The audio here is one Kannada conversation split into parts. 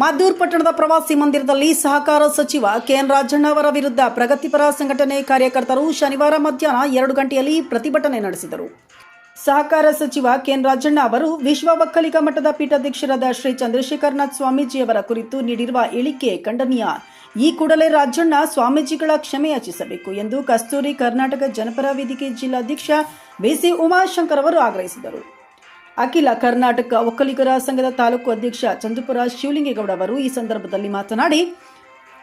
ಮದ್ದೂರು ಪಟ್ಟಣದ ಪ್ರವಾಸಿ ಮಂದಿರದಲ್ಲಿ ಸಹಕಾರ ಸಚಿವ ಕೆಎನ್ ರಾಜಣ್ಣ ಅವರ ವಿರುದ್ಧ ಪ್ರಗತಿಪರ ಸಂಘಟನೆ ಕಾರ್ಯಕರ್ತರು ಶನಿವಾರ ಮಧ್ಯಾಹ್ನ ಎರಡು ಗಂಟೆಯಲ್ಲಿ ಪ್ರತಿಭಟನೆ ನಡೆಸಿದರು. ಸಹಕಾರ ಸಚಿವ ಕೆಎನ್ ರಾಜಣ್ಣ ಅವರು ವಿಶ್ವ ಒಕ್ಕಲಿಗ ಮಠದ ಪೀಠಾಧ್ಯಕ್ಷರಾದ ಶ್ರೀ ಚಂದ್ರಶೇಖರನಾಥ್ ಸ್ವಾಮೀಜಿಯವರ ಕುರಿತು ನೀಡಿರುವ ಹೇಳಿಕೆ ಖಂಡನೀಯ. ಈ ಕೂಡಲೇ ರಾಜಣ್ಣ ಸ್ವಾಮೀಜಿಗಳ ಕ್ಷಮೆ ಯಾಚಿಸಬೇಕು ಎಂದು ಕಸ್ತೂರಿ ಕರ್ನಾಟಕ ಜನಪರ ವೇದಿಕೆ ಜಿಲ್ಲಾಧ್ಯಕ್ಷ ಬಿಸಿ ಉಮಾಶಂಕರ್ ಅವರು ಆಗ್ರಹಿಸಿದರು. ಅಖಿಲ ಕರ್ನಾಟಕ ಒಕ್ಕಲಿಗರ ಸಂಘದ ತಾಲೂಕು ಅಧ್ಯಕ್ಷ ಚಂದ್ರಪುರ ಶಿವಲಿಂಗೇಗೌಡ ಅವರು ಈ ಸಂದರ್ಭದಲ್ಲಿ ಮಾತನಾಡಿ,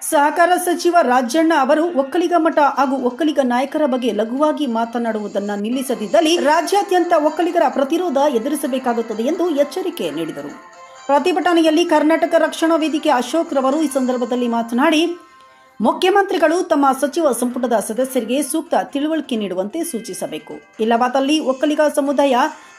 ಸಹಕಾರ ಸಚಿವ ರಾಜಣ್ಣ ಅವರು ಒಕ್ಕಲಿಗ ಮಠ ಹಾಗೂ ಒಕ್ಕಲಿಗ ನಾಯಕರ ಬಗ್ಗೆ ಲಘುವಾಗಿ ಮಾತನಾಡುವುದನ್ನು ನಿಲ್ಲಿಸದಿದ್ದಲ್ಲಿ ರಾಜ್ಯಾದ್ಯಂತ ಒಕ್ಕಲಿಗರ ಪ್ರತಿರೋಧ ಎದುರಿಸಬೇಕಾಗುತ್ತದೆ ಎಂದು ಎಚ್ಚರಿಕೆ ನೀಡಿದರು. ಪ್ರತಿಭಟನೆಯಲ್ಲಿ ಕರ್ನಾಟಕ ರಕ್ಷಣಾ ವೇದಿಕೆ ಅಶೋಕ್ ರವರು ಈ ಸಂದರ್ಭದಲ್ಲಿ ಮಾತನಾಡಿ ಮುಖ್ಯಮಂತ್ರಿಗಳು ತಮ್ಮ ಸಚಿವ ಸಂಪುಟದ ಸದಸ್ಯರಿಗೆ ಸೂಕ್ತ ತಿಳುವಳಿಕೆ ನೀಡುವಂತೆ ಸೂಚಿಸಬೇಕು. ಇಲ್ಲವಾದಲ್ಲಿ ಒಕ್ಕಲಿಗ ಸಮುದಾಯ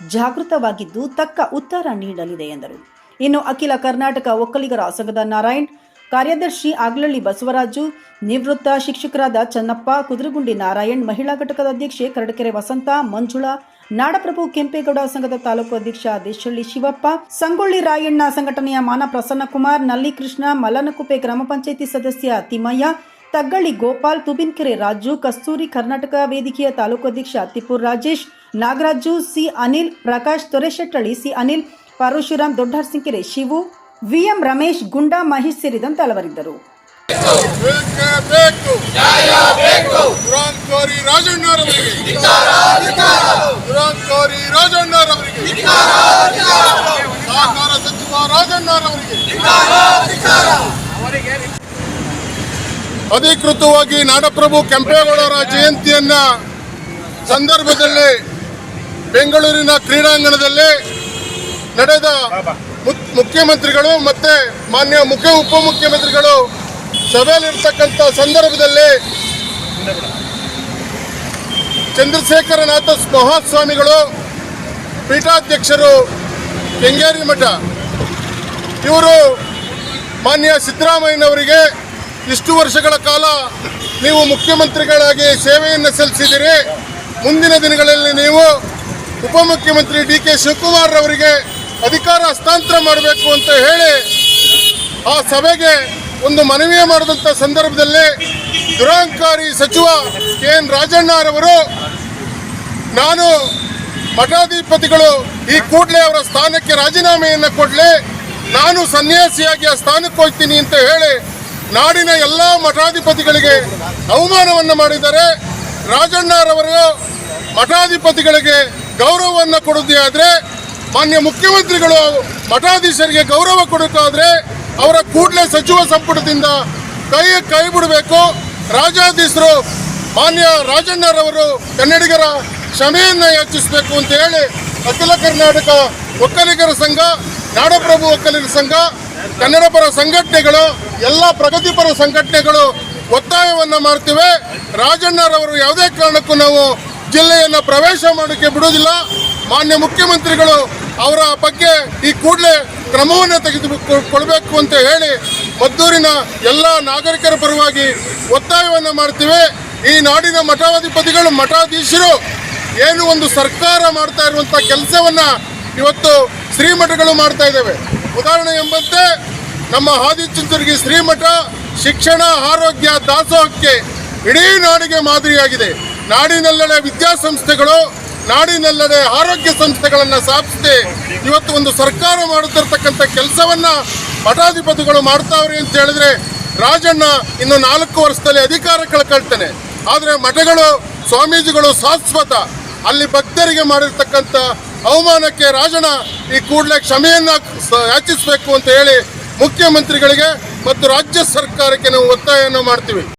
ಜಾಗೃತವಾಗಿದ್ದು ತಕ್ಕ ಉತ್ತರ ನೀಡಲಿದೆ ಎಂದರು. ಇನ್ನು ಅಖಿಲ ಕರ್ನಾಟಕ ಒಕ್ಕಲಿಗರ ಸಂಘದ ನಾರಾಯಣ್ ಕಾರ್ಯದರ್ಶಿ ಆಗ್ಲಳ್ಳಿ ಬಸವರಾಜು, ನಿವೃತ್ತ ಶಿಕ್ಷಕರಾದ ಚನ್ನಪ್ಪ, ಕುದುರಗುಂಡಿ ನಾರಾಯಣ್, ಮಹಿಳಾ ಘಟಕದ ಅಧ್ಯಕ್ಷೆ ಕರಡಕೆರೆ ವಸಂತ, ಮಂಜುಳಾ, ನಾಡಪ್ರಭು ಕೆಂಪೇಗೌಡ ಸಂಘದ ತಾಲೂಕು ಅಧ್ಯಕ್ಷ ದೇಶಳ್ಳಿ ಶಿವಪ್ಪ, ಸಂಗೊಳ್ಳಿ ರಾಯಣ್ಣ ಸಂಘಟನೆಯ ಮಾನ ಪ್ರಸನ್ನಕುಮಾರ್, ನಲ್ಲಿಕೃಷ್ಣ, ಮಲ್ಲನಕುಪ್ಪೆ ಗ್ರಾಮ ಪಂಚಾಯಿತಿ ಸದಸ್ಯ ತಿಮ್ಮಯ್ಯ ತಗ್ಗಳ್ಳಿ ಗೋಪಾಲ್, ತುಬಿನ್ಕೆರೆ ರಾಜು, ಕಸ್ತೂರಿ ಕರ್ನಾಟಕ ವೇದಿಕೆಯ ತಾಲೂಕು ಅಧ್ಯಕ್ಷ Tippur Rajesh, Nagaraju, C Anil, Prakash Toreshettahalli, C Anil, Parashuram Doddaharsinkere, Shivu VM Ramesh Gunda Mahesh ಸೇರಿದಂತೆ ಹಲವರಿದ್ದರು. ಅಧಿಕೃತವಾಗಿ ನಾಡಪ್ರಭು ಕೆಂಪೇಗೌಡರ ಜಯಂತಿಯನ್ನ ಸಂದರ್ಭದಲ್ಲಿ ಬೆಂಗಳೂರಿನ ಕ್ರೀಡಾಂಗಣದಲ್ಲಿ ನಡೆದ ಮುಖ್ಯಮಂತ್ರಿಗಳು ಮತ್ತೆ ಮಾನ್ಯ ಮುಖ್ಯ ಉಪಮುಖ್ಯಮಂತ್ರಿಗಳು ಸಭೆಯಲ್ಲಿರ್ತಕ್ಕಂಥ ಸಂದರ್ಭದಲ್ಲಿ ಚಂದ್ರಶೇಖರನಾಥ ಮಹಾಸ್ವಾಮಿಗಳು ಪೀಠಾಧ್ಯಕ್ಷರು ಕೆಂಗೇರಿ ಮಠ. ಇವರು ಮಾನ್ಯ ಸಿದ್ದರಾಮಯ್ಯನವರಿಗೆ ಇಷ್ಟು ವರ್ಷಗಳ ಕಾಲ ನೀವು ಮುಖ್ಯಮಂತ್ರಿಗಳಾಗಿ ಸೇವೆಯನ್ನು ಸಲ್ಲಿಸಿದ್ದೀರಿ. ಮುಂದಿನ ದಿನಗಳಲ್ಲಿ ನೀವು ಉಪಮುಖ್ಯಮಂತ್ರಿ ಡಿ ಕೆ ಶಿವಕುಮಾರ್ ಅವರಿಗೆ ಅಧಿಕಾರ ಹಸ್ತಾಂತರ ಮಾಡಬೇಕು ಅಂತ ಹೇಳಿ ಆ ಸಭೆಗೆ ಒಂದು ಮನವಿಯ ಮಾಡಿದಂಥ ಸಂದರ್ಭದಲ್ಲಿ ದುರಾಂಕಾರಿ ಸಚಿವ ಕೆ ಎನ್ ರಾಜಣ್ಣರವರು ನಾನು ಮಠಾಧಿಪತಿಗಳು ಈ ಕೂಡಲೇ ಅವರ ಸ್ಥಾನಕ್ಕೆ ರಾಜೀನಾಮೆಯನ್ನು ಕೊಡಲಿ, ನಾನು ಸನ್ಯಾಸಿಯಾಗಿ ಆ ಸ್ಥಾನಕ್ಕೆ ಹೋಗ್ತೀನಿ ಅಂತ ಹೇಳಿ ನಾಡಿನ ಎಲ್ಲ ಮಠಾಧಿಪತಿಗಳಿಗೆ ಅವಮಾನವನ್ನು ಮಾಡಿದ್ದಾರೆ. ರಾಜಣ್ಣರವರು ಮಠಾಧಿಪತಿಗಳಿಗೆ ಗೌರವವನ್ನು ಕೊಡೋದೇ ಮಾನ್ಯ ಮುಖ್ಯಮಂತ್ರಿಗಳು ಮಠಾಧೀಶರಿಗೆ ಗೌರವ ಕೊಡೋಕ್ಕಾದ್ರೆ ಅವರ ಕೂಡಲೇ ಸಚಿವ ಸಂಪುಟದಿಂದ ಕೈ ಕೈ ಬಿಡಬೇಕು. ರಾಜಾಧೀಶರು ಮಾನ್ಯ ರಾಜಣ್ಣರವರು ಕನ್ನಡಿಗರ ಕ್ಷಮೆಯನ್ನು ಯಾಚಿಸಬೇಕು ಅಂತ ಹೇಳಿ ಅಖಿಲ ಕರ್ನಾಟಕ ಒಕ್ಕಲಿಗರ ಸಂಘ, ನಾಡಪ್ರಭು ಒಕ್ಕಲಿಗರ ಸಂಘ ಕನ್ನಡ ಪರ ಸಂಘಟನೆಗಳು, ಎಲ್ಲ ಪ್ರಗತಿಪರ ಸಂಘಟನೆಗಳು ಒತ್ತಾಯವನ್ನು ಮಾಡ್ತೇವೆ. ರಾಜಣ್ಣರವರು ಯಾವುದೇ ಕಾರಣಕ್ಕೂ ನಾವು ಜಿಲ್ಲೆಯನ್ನು ಪ್ರವೇಶ ಮಾಡೋಕ್ಕೆ ಬಿಡುವುದಿಲ್ಲ. ಮಾನ್ಯ ಮುಖ್ಯಮಂತ್ರಿಗಳು ಅವರ ಬಗ್ಗೆ ಈ ಕೂಡಲೇ ಕ್ರಮವನ್ನು ತೆಗೆದುಕೊಳ್ಬೇಕು ಅಂತ ಹೇಳಿ ಮದ್ದೂರಿನ ಎಲ್ಲ ನಾಗರಿಕರ ಪರವಾಗಿ ಒತ್ತಾಯವನ್ನು ಮಾಡ್ತೀವಿ. ಈ ನಾಡಿನ ಮಠಾಧಿಪತಿಗಳು ಮಠಾಧೀಶರು ಏನು ಒಂದು ಸರ್ಕಾರ ಮಾಡ್ತಾ ಇರುವಂಥ ಕೆಲಸವನ್ನು ಇವತ್ತು ಶ್ರೀಮಠಗಳು ಮಾಡ್ತಾ ಇದ್ದಾವೆ. ಉದಾಹರಣೆ ಎಂಬಂತೆ, ನಮ್ಮ ಆದಿಚುಂಚನಗಿರಿ ಶ್ರೀಮಠ ಶಿಕ್ಷಣ, ಆರೋಗ್ಯ, ದಾಸೋಹಕ್ಕೆ ಇಡೀ ನಾಡಿಗೆ ಮಾದರಿಯಾಗಿದೆ. ನಾಡಿನೆಲ್ಲೆಡೆ ವಿದ್ಯಾಸಂಸ್ಥೆಗಳು ನಾಡಿನೆಲ್ಲೆಡೆ ಆರೋಗ್ಯ ಸಂಸ್ಥೆಗಳನ್ನು ಸ್ಥಾಪಿಸಿದೆ. ಇವತ್ತು ಒಂದು ಸರ್ಕಾರ ಮಾಡುತ್ತಿರ್ತಕ್ಕಂಥ ಕೆಲಸವನ್ನು ಮಠಾಧಿಪತಿಗಳು ಮಾಡ್ತಾವ್ರಿ ಅಂತ ಹೇಳಿದ್ರೆ ರಾಜಣ್ಣ ಇನ್ನು ನಾಲ್ಕು ವರ್ಷದಲ್ಲಿ ಅಧಿಕಾರ ಕಳ್ಕೊಳ್ತಾನೆ ಆದರೆ ಮಠಗಳು, ಸ್ವಾಮೀಜಿಗಳು ಶಾಶ್ವತ. ಅಲ್ಲಿ ಭಕ್ತರಿಗೆ ಮಾಡಿರ್ತಕ್ಕಂಥ ಅವಮಾನಕ್ಕೆ ರಾಜಣ್ಣ ಈ ಕೂಡಲೇ ಕ್ಷಮೆಯನ್ನು ಯಾಚಿಸಬೇಕು ಅಂತ ಹೇಳಿ ಮುಖ್ಯಮಂತ್ರಿಗಳಿಗೆ ಮತ್ತು ರಾಜ್ಯ ಸರ್ಕಾರಕ್ಕೆ ನಾವು ಒತ್ತಾಯವನ್ನು ಮಾಡ್ತೀವಿ.